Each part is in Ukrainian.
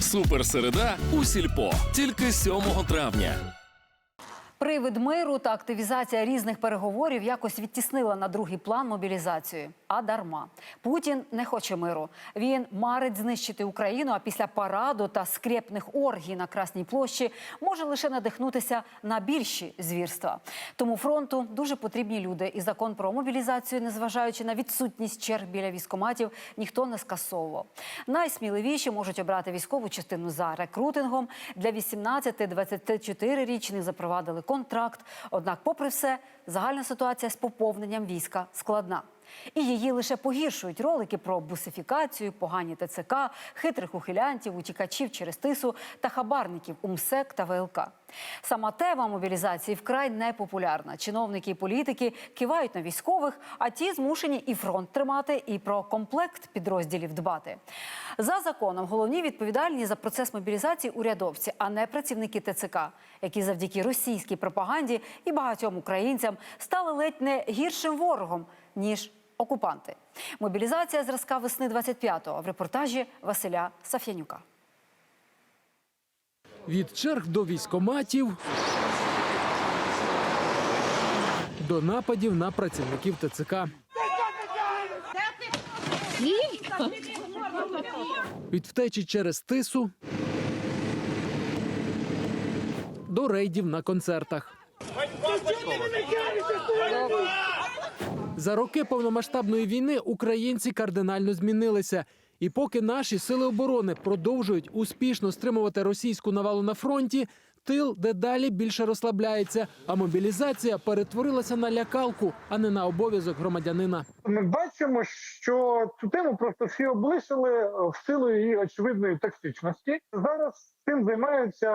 Суперсереда у сільпо тільки 7 травня. Привид миру та активізація різних переговорів якось відтіснила на другий план мобілізацію. А дарма. Путін не хоче миру. Він марить знищити Україну, а після параду та скрепних оргій на Красній площі може лише надихнутися на більші звірства. Тому фронту дуже потрібні люди. І закон про мобілізацію, незважаючи на відсутність черг біля військоматів, ніхто не скасовував. Найсміливіші можуть обрати військову частину за рекрутингом. Для 18-24-річних запровадили контракт. Однак, попри все, загальна ситуація з поповненням війська складна. І її лише погіршують ролики про бусифікацію, погані ТЦК, хитрих ухилянтів, утікачів через тису та хабарників УМСЕК та ВЛК. Сама тема мобілізації вкрай непопулярна. Чиновники і політики кивають на військових, а ті змушені і фронт тримати, і про комплект підрозділів дбати. За законом головні відповідальні за процес мобілізації урядовці, а не працівники ТЦК, які завдяки російській пропаганді і багатьом українцям стали ледь не гіршим ворогом ніж окупанти. Мобілізація зразка весни 25-го в репортажі Василя Саф'янюка. Від черг до військоматів до нападів на працівників ТЦК. Від втечі через тису до рейдів на концертах. За роки повномасштабної війни українці кардинально змінилися. І поки наші сили оборони продовжують успішно стримувати російську навалу на фронті, тил дедалі більше розслабляється, а мобілізація перетворилася на лякалку, а не на обов'язок громадянина. Ми бачимо, що цю тему просто всі облишили е, в силу її очевидної токсичності. Зараз цим займаються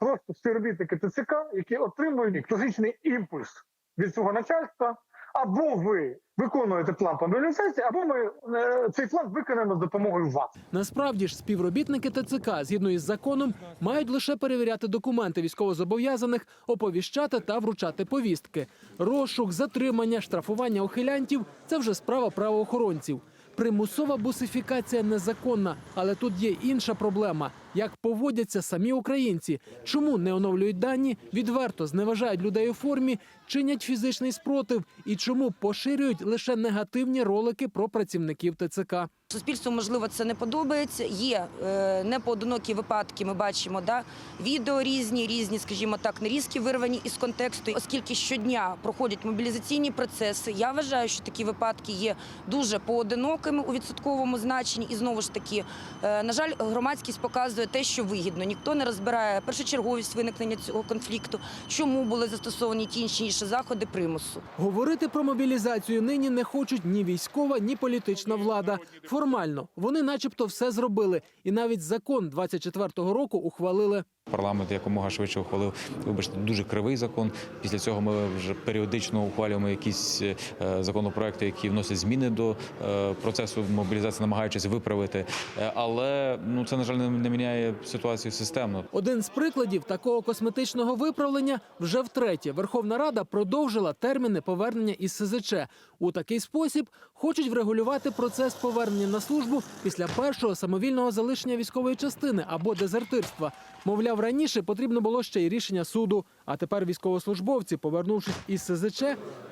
просто співробітники ТЦК, які отримують класичний імпульс від свого начальства. Або ви виконуєте план мобілізації, або ми е, цей план виконаємо з допомогою вас. Насправді ж співробітники ТЦК згідно із законом мають лише перевіряти документи військовозобов'язаних, оповіщати та вручати повістки. Розшук, затримання, штрафування ухилянтів це вже справа правоохоронців. Примусова бусифікація незаконна, але тут є інша проблема: як поводяться самі українці, чому не оновлюють дані, відверто зневажають людей у формі, чинять фізичний спротив і чому поширюють лише негативні ролики про працівників ТЦК. Суспільству можливо це не подобається. Є е, непоодинокі випадки. Ми бачимо да відео різні, різні, скажімо так, нарізки вирвані із контексту. Оскільки щодня проходять мобілізаційні процеси, я вважаю, що такі випадки є дуже поодинокими у відсотковому значенні. І знову ж таки, е, на жаль, громадськість показує те, що вигідно. Ніхто не розбирає першочерговість виникнення цього конфлікту, чому були застосовані ті інші інші заходи примусу. Говорити про мобілізацію нині не хочуть ні військова, ні політична влада. Формально вони, начебто, все зробили, і навіть закон 24-го року ухвалили. Парламент якомога швидше ухвалив, вибачте, дуже кривий закон. Після цього ми вже періодично ухвалюємо якісь е, законопроекти, які вносять зміни до е, процесу мобілізації, намагаючись виправити. Е, Але ну це на жаль не, не міняє ситуацію системно. Один з прикладів такого косметичного виправлення вже втретє. Верховна Рада продовжила терміни повернення із СЗЧ. У такий спосіб хочуть врегулювати процес повернення на службу після першого самовільного залишення військової частини або дезертирства. Мовляв, раніше потрібно було ще й рішення суду. А тепер військовослужбовці, повернувшись із СЗЧ,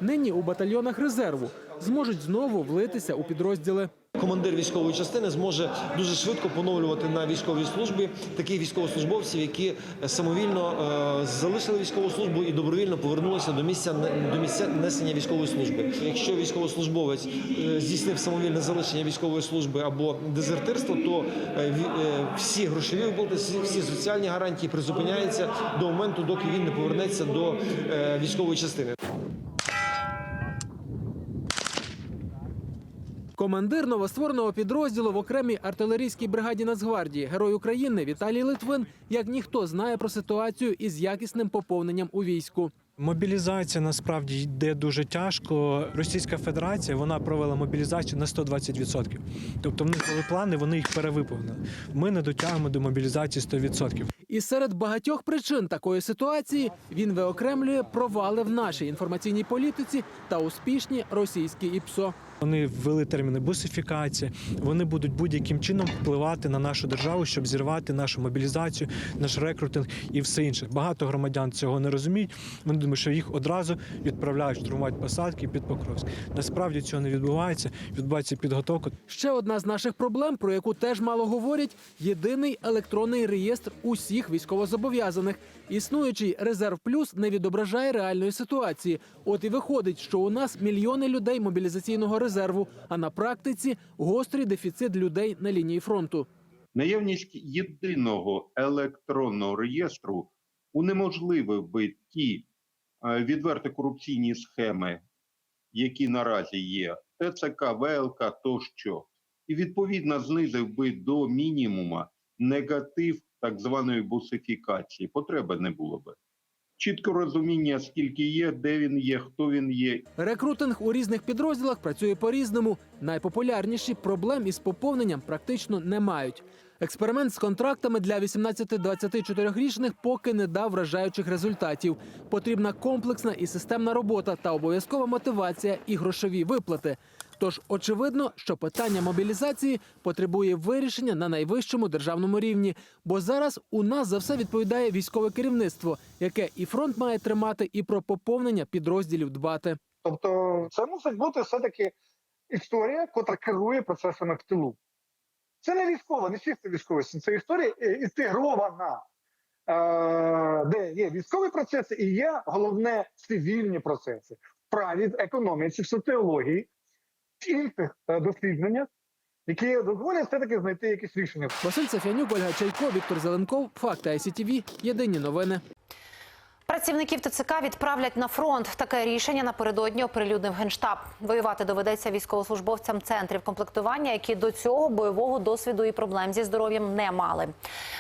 нині у батальйонах резерву зможуть знову влитися у підрозділи. Командир військової частини зможе дуже швидко поновлювати на військовій службі таких військовослужбовців, які самовільно е, залишили військову службу і добровільно повернулися до місця до місця несення військової служби. Якщо військовослужбовець е, здійснив самовільне залишення військової служби або дезертирство, то е, е, всі грошові виплати, всі, соціальні гарантії призупиняються до моменту, доки він не повернеться до е, військової частини. Командир новоствореного підрозділу в окремій артилерійській бригаді Нацгвардії, герой України Віталій Литвин, як ніхто знає про ситуацію із якісним поповненням у війську. Мобілізація насправді йде дуже тяжко. Російська Федерація вона провела мобілізацію на 120%. Тобто в них були плани, вони їх перевиповнили. Ми не дотягуємо до мобілізації 100%. І серед багатьох причин такої ситуації він виокремлює провали в нашій інформаційній політиці та успішні російські ІПСО. Вони ввели терміни бусифікація. Вони будуть будь-яким чином впливати на нашу державу, щоб зірвати нашу мобілізацію, наш рекрутинг і все інше. Багато громадян цього не розуміють. Вони думають, що їх одразу відправляють штурмувати посадки під Покровськ. Насправді цього не відбувається. Відбувається підготовка. Ще одна з наших проблем, про яку теж мало говорять: єдиний електронний реєстр усіх військовозобов'язаних. Існуючий резерв плюс не відображає реальної ситуації. От і виходить, що у нас мільйони людей мобілізаційного резерву, а на практиці гострий дефіцит людей на лінії фронту. Наявність єдиного електронного реєстру унеможливив би ті е, відверто корупційні схеми, які наразі є, ТЦК, ВЛК тощо, і відповідно знизив би до мінімума негатив так званої бусифікації. Потреби не було би. Чітко розуміння, скільки є, де він є, хто він є Рекрутинг у різних підрозділах працює по-різному. Найпопулярніші проблем із поповненням практично не мають. Експеримент з контрактами для 18-24-річних поки не дав вражаючих результатів. Потрібна комплексна і системна робота та обов'язкова мотивація і грошові виплати. Тож очевидно, що питання мобілізації потребує вирішення на найвищому державному рівні, бо зараз у нас за все відповідає військове керівництво, яке і фронт має тримати, і про поповнення підрозділів дбати. Тобто, це мусить бути все-таки історія, котра керує процесами в тилу. Це не військова, не чисто військова, це історія е, інтегрована, е, де є військові процеси і є головне цивільні процеси в праві, в економіці, в соціології, інших е, дослідженнях, які дозволять все-таки знайти якісь рішення. Василь Сафянюк, Ольга Чайко, Віктор Зеленков. Факти ICTV. Єдині новини. Працівників ТЦК відправлять на фронт. Таке рішення напередодні оприлюднив генштаб. Воювати доведеться військовослужбовцям центрів комплектування, які до цього бойового досвіду і проблем зі здоров'ям не мали.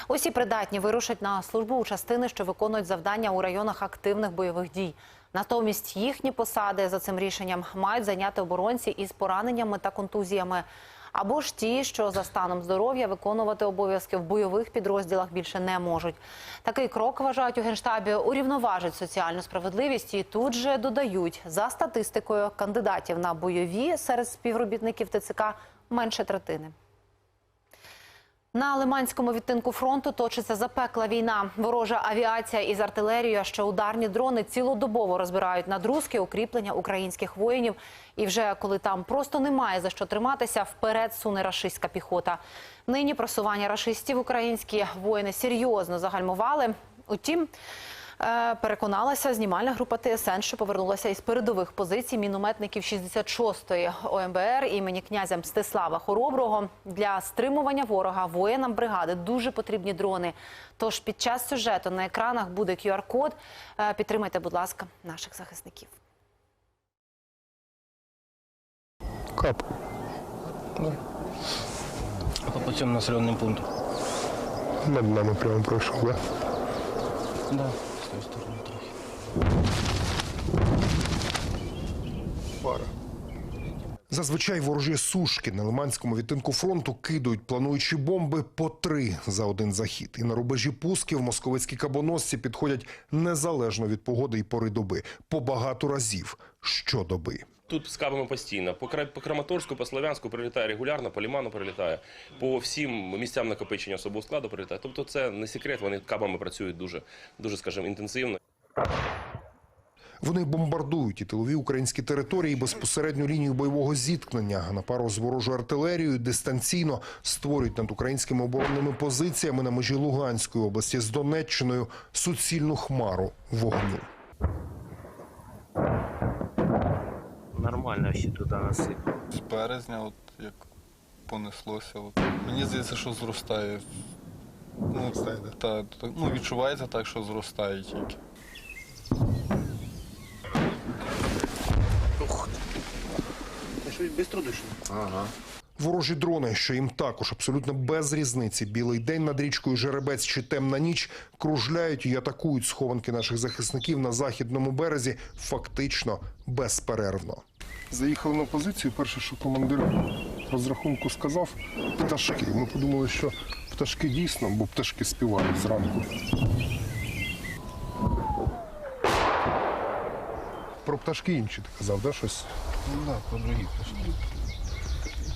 Усі придатні вирушать на службу у частини, що виконують завдання у районах активних бойових дій. Натомість їхні посади за цим рішенням мають зайняти оборонці із пораненнями та контузіями. Або ж ті, що за станом здоров'я виконувати обов'язки в бойових підрозділах більше не можуть. Такий крок вважають у генштабі урівноважить соціальну справедливість і тут же додають за статистикою кандидатів на бойові серед співробітників ТЦК менше третини. На Лиманському відтинку фронту точиться запекла війна. Ворожа авіація із артилерією, ще ударні дрони цілодобово розбирають надрузки, укріплення українських воїнів. І вже коли там просто немає за що триматися, вперед суне рашистська піхота. Нині просування рашистів українські воїни серйозно загальмували. Утім, Переконалася знімальна група ТСН, що повернулася із передових позицій мінометників 66-ї ОМБР імені князя Мстислава Хороброго. Для стримування ворога воїнам бригади дуже потрібні дрони. Тож під час сюжету на екранах буде QR-код. Е, Підтримайте, будь ласка, наших захисників. Кап. По, по цьому населеному пункту. Над нами прямо пройшов, да? Да, з тої трохи. Пара. Зазвичай ворожі сушки на Лиманському відтинку фронту кидають плануючі бомби по три за один захід. І на рубежі пусків московицькі кабоносці підходять незалежно від погоди і пори доби. По багато разів щодоби. Тут з кабами постійно. По, по Краматорську, по Слов'янську прилітає регулярно, по Ліману прилітає, по всім місцям накопичення особового складу прилітає. Тобто це не секрет, вони кабами працюють дуже, дуже скажімо, інтенсивно. Вони бомбардують і тилові українські території і безпосередню лінію бойового зіткнення. На пару з ворожою артилерією дистанційно створюють над українськими оборонними позиціями на межі Луганської області з Донеччиною суцільну хмару вогню. Нормально всі туди насип. З березня, от як понеслося. От. Мені здається, що зростає. Ну, та, та, ну, відчувається так, що зростає тільки. Щось швидко. Ага. Ворожі дрони, що їм також абсолютно без різниці, білий день над річкою Жеребець чи темна ніч, кружляють і атакують схованки наших захисників на західному березі фактично безперервно. Заїхали на позицію. Перше, що командир розрахунку сказав, пташки. Ми подумали, що пташки дійсно, бо пташки співають зранку. Про пташки інші ти казав, да, щось? Ну да, про другі пташки.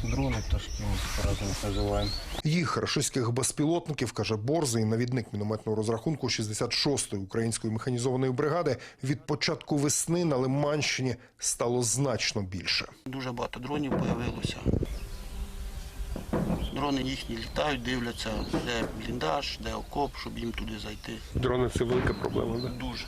Дрони, пташки, ми по-разному називаємо. Їх рашистських безпілотників, каже Борзий, навідник мінометного розрахунку 66-ї української механізованої бригади, від початку весни на Лиманщині стало значно більше. Дуже багато дронів з'явилося. Дрони їхні літають, дивляться, де бліндаж, де окоп, щоб їм туди зайти. Дрони це велика проблема. Да? Дуже.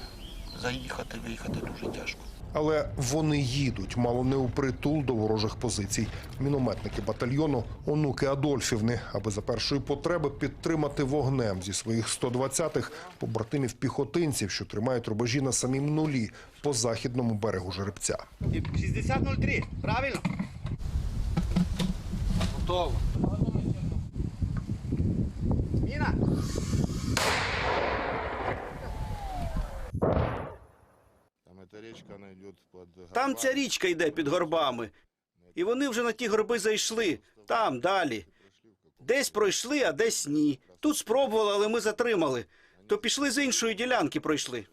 Заїхати, виїхати дуже тяжко. Але вони їдуть мало не у притул до ворожих позицій. Мінометники батальйону онуки Адольфівни, аби за першої потреби підтримати вогнем зі своїх 120-х побратимів піхотинців, що тримають рубежі на самім нулі по західному берегу жеребця. 60.03, правильно? Готово. Міна! Там ця річка йде під горбами. І вони вже на ті горби зайшли. Там далі. Десь пройшли, а десь ні. Тут спробували, але ми затримали. То пішли з іншої ділянки пройшли.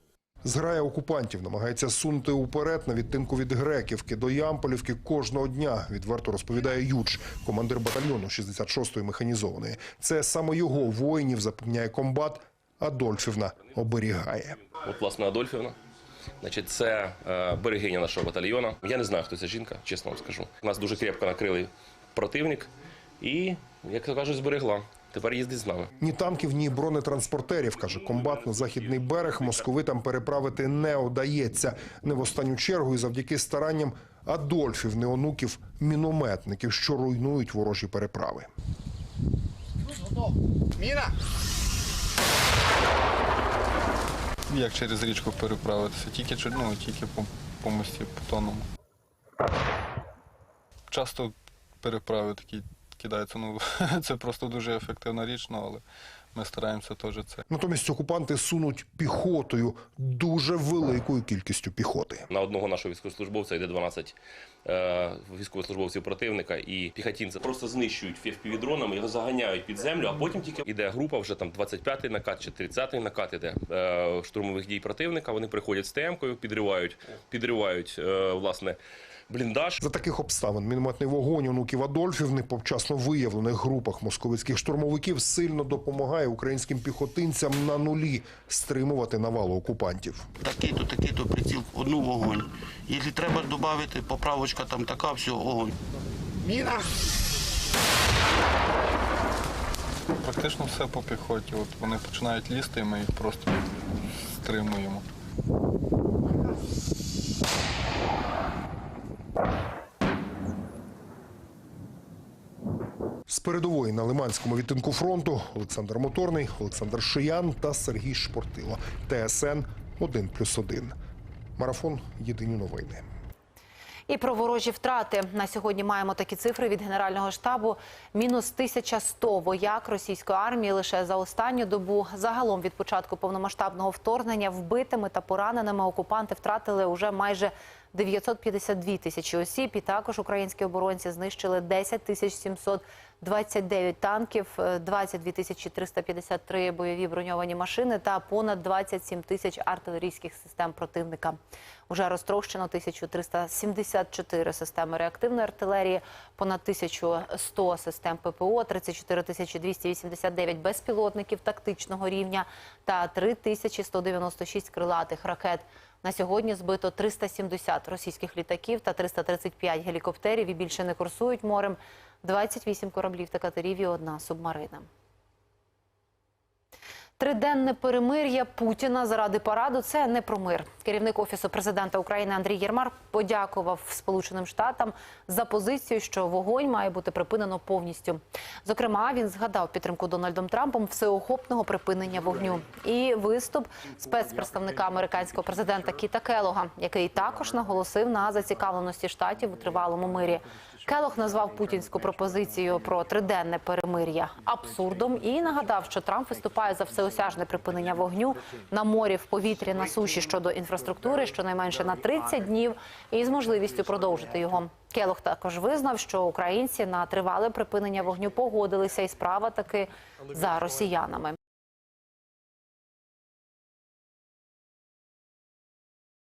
Зграя окупантів намагається сунути уперед на відтинку від Греківки до Ямполівки кожного дня. Відверто розповідає Юдж, командир батальйону 66-ї механізованої. Це саме його воїнів запевняє комбат. Адольфівна оберігає. От, власне, Адольфівна. Значить, це е, берегиня нашого батальйону. Я не знаю, хто ця жінка, чесно вам скажу. Нас дуже крепко накрили противник і, як то кажуть, зберегла. Тепер їздить з нами. Ні танків, ні бронетранспортерів, каже комбат на західний берег. Московитам переправити не удається. Не в останню чергу і завдяки старанням Адольфів, неонуків, мінометників, що руйнують ворожі переправи. Міна! Як через річку переправитися? Тільки, ну, тільки по, по мості бетонному. Часто переправи такі кидаються. Ну, це просто дуже ефективна річ, ну, але ми стараємося теж це. Натомість окупанти сунуть піхотою дуже великою кількістю піхоти. На одного нашого військовослужбовця йде 12 е, військовослужбовців противника і піхотинці просто знищують FPV-дронами, його заганяють під землю, а потім тільки йде група, вже там 25-й накат чи 30-й накат іде е, штурмових дій противника. Вони приходять з ТМ-кою, підривають, підривають е, власне бліндаж. За таких обставин мінометний вогонь онуків Адольфівни по вчасно виявлених групах московицьких штурмовиків сильно допомагає українським піхотинцям на нулі стримувати навалу окупантів. Такий-то, такий-то приціл, одну вогонь. Якщо треба додати, поправочка там така, все, огонь. Міна! Практично все по піхоті. От вони починають лізти, і ми їх просто стримуємо. З передової на Лиманському відтинку фронту Олександр Моторний, Олександр Шиян та Сергій Шпортило. ТСН 1+,1. Марафон. Єдині новини. І про ворожі втрати на сьогодні маємо такі цифри від генерального штабу: мінус 1100 вояк російської армії лише за останню добу. Загалом від початку повномасштабного вторгнення вбитими та пораненими окупанти втратили уже майже 952 тисячі осіб. І також українські оборонці знищили 10 тисяч 729 танків, е, 22 тисячі 353 бойові броньовані машини та понад 27 тисяч артилерійських систем противника. Уже розтрощено 1374 системи реактивної артилерії, понад 1100 систем ППО, 34 тисячі 289 безпілотників тактичного рівня та 3196 крилатих ракет. На сьогодні збито 370 російських літаків та 335 гелікоптерів і більше не курсують морем, 28 кораблів та катерів і одна субмарина. Триденне перемир'я Путіна заради параду це не про мир. Керівник офісу президента України Андрій Єрмар подякував Сполученим Штатам за позицію, що вогонь має бути припинено повністю. Зокрема, він згадав підтримку Дональдом Трампом всеохопного припинення вогню і виступ спецпредставника американського президента Кіта Келога, який також наголосив на зацікавленості штатів у тривалому мирі. Келох назвав путінську пропозицію про триденне перемир'я абсурдом і нагадав, що Трамп виступає за всеосяжне припинення вогню на морі, в повітрі, на суші щодо інфраструктури, щонайменше на 30 днів, і з можливістю продовжити його. Келох також визнав, що українці на тривале припинення вогню погодилися, і справа таки за росіянами.